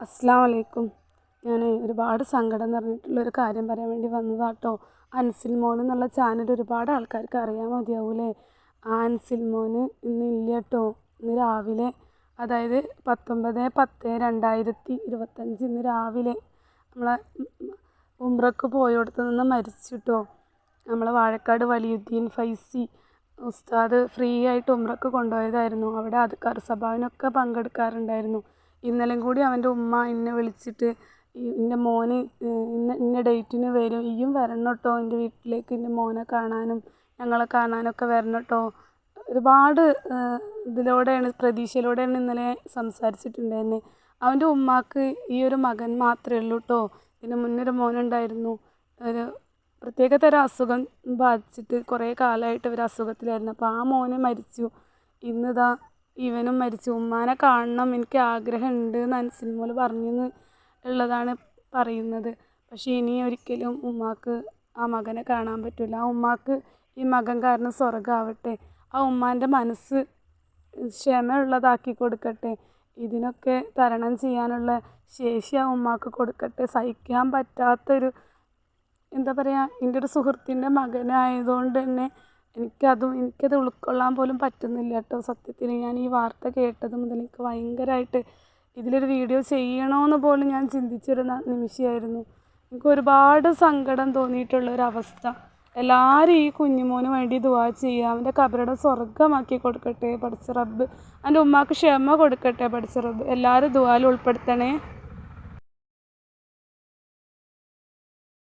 അസ്സാം വലൈക്കും ഞാൻ ഒരുപാട് സങ്കടം നിറഞ്ഞിട്ടുള്ളൊരു കാര്യം പറയാൻ വേണ്ടി വന്നതാട്ടോ. അൻസിൽ മോൻ എന്നുള്ള ചാനൽ ഒരുപാട് ആൾക്കാർക്ക് അറിയാൻ മതിയാവൂലേ? ആ അൻസിൽ മോൻ ഇന്ന് ഇല്ല കേട്ടോ ഇന്ന് രാവിലെ അതായത് പത്തൊമ്പത് പത്ത് രണ്ടായിരത്തി ഇരുപത്തഞ്ച് ഇന്ന് രാവിലെ നമ്മളെ ഉംറക്ക് പോയോടത്ത് നിന്ന് മരിച്ചു നമ്മളെ വാഴക്കാട് വലിയുദ്ദീൻ ഫൈസി ഉസ്താദ് ഫ്രീ ആയിട്ട് ഉംറക്ക് കൊണ്ടുപോയതായിരുന്നു. അവിടെ അധികാര സഭാവിനൊക്കെ പങ്കെടുക്കാറുണ്ടായിരുന്നു. ഇന്നലെയും കൂടി അവന്റെ ഉമ്മ എന്നെ വിളിച്ചിട്ട് എന്റെ മോന് ഇന്ന ഇന്ന ഡേറ്റിന് വരും ഇയ്യും വരണം കേട്ടോ എന്റെ വീട്ടിലേക്ക് എന്റെ മോനെ കാണാനും ഞങ്ങളെ കാണാനൊക്കെ വരണം കേട്ടോ ഒരുപാട് ഇതിലൂടെയാണ് പ്രതീക്ഷയിലൂടെയാണ് ഇന്നലെ സംസാരിച്ചിട്ടുണ്ടായിരുന്നത് അവന്റെ ഉമ്മാക്ക് ഈ ഒരു മകൻ മാത്രമേ ഉള്ളൂ കേട്ടോ ഇതിന് മുന്നൊരു മോനുണ്ടായിരുന്നു. ഒരു പ്രത്യേക തരം അസുഖം ബാധിച്ചിട്ട് കുറേ കാലമായിട്ട് ഒരു അസുഖത്തിലായിരുന്നു. അപ്പോൾ ആ മോന് മരിച്ചു. ഇന്നിതാ ഇവനും മരിച്ചു. ഉമ്മാനെ കാണണം എനിക്ക് ആഗ്രഹമുണ്ട് എന്ന് അൻസിൽമോൾ പറഞ്ഞു ഉള്ളതാണ് പറയുന്നത്. പക്ഷേ ഇനി ഒരിക്കലും ഉമ്മാക്ക് ആ മകനെ കാണാൻ പറ്റില്ല ആ ഉമ്മാക്ക് ഈ മകൻ കാരണം സ്വർഗമാവട്ടെ ആ ഉമ്മാന്റെ മനസ്സ് ക്ഷമയുള്ളതാക്കി കൊടുക്കട്ടെ. ഇതിനൊക്കെ തരണം ചെയ്യാനുള്ള ശേഷി ആ ഉമ്മാക്ക് കൊടുക്കട്ടെ. സഹിക്കാൻ പറ്റാത്തൊരു എന്താ പറയുക എന്റെ ഒരു സുഹൃത്തിന്റെ മകനായതുകൊണ്ട് തന്നെ എനിക്കതും എനിക്കത് ഉൾക്കൊള്ളാൻ പോലും പറ്റുന്നില്ല കേട്ടോ. സത്യത്തിൽ ഞാൻ ഈ വാർത്ത കേട്ടത് മുതൽ എനിക്ക് ഭയങ്കരമായിട്ട് ഇതിലൊരു വീഡിയോ ചെയ്യണമെന്ന് പോലും ഞാൻ ചിന്തിച്ചിരുന്ന നിമിഷമായിരുന്നു എനിക്ക് ഒരുപാട് സങ്കടം അവസ്ഥ എല്ലാവരും ഈ കുഞ്ഞുമോന് വേണ്ടി ദുവാ ചെയ്യുക. അവന്റെ കബറുടെ സ്വർഗമാക്കി കൊടുക്കട്ടെ പഠിച്ച റബ്ബ്. അവന്റെ ഉമ്മാക്ക് ക്ഷമ കൊടുക്കട്ടെ പഠിച്ച റബ്ബ്. എല്ലാവരും ദുവാൽ ഉൾപ്പെടുത്തണേ.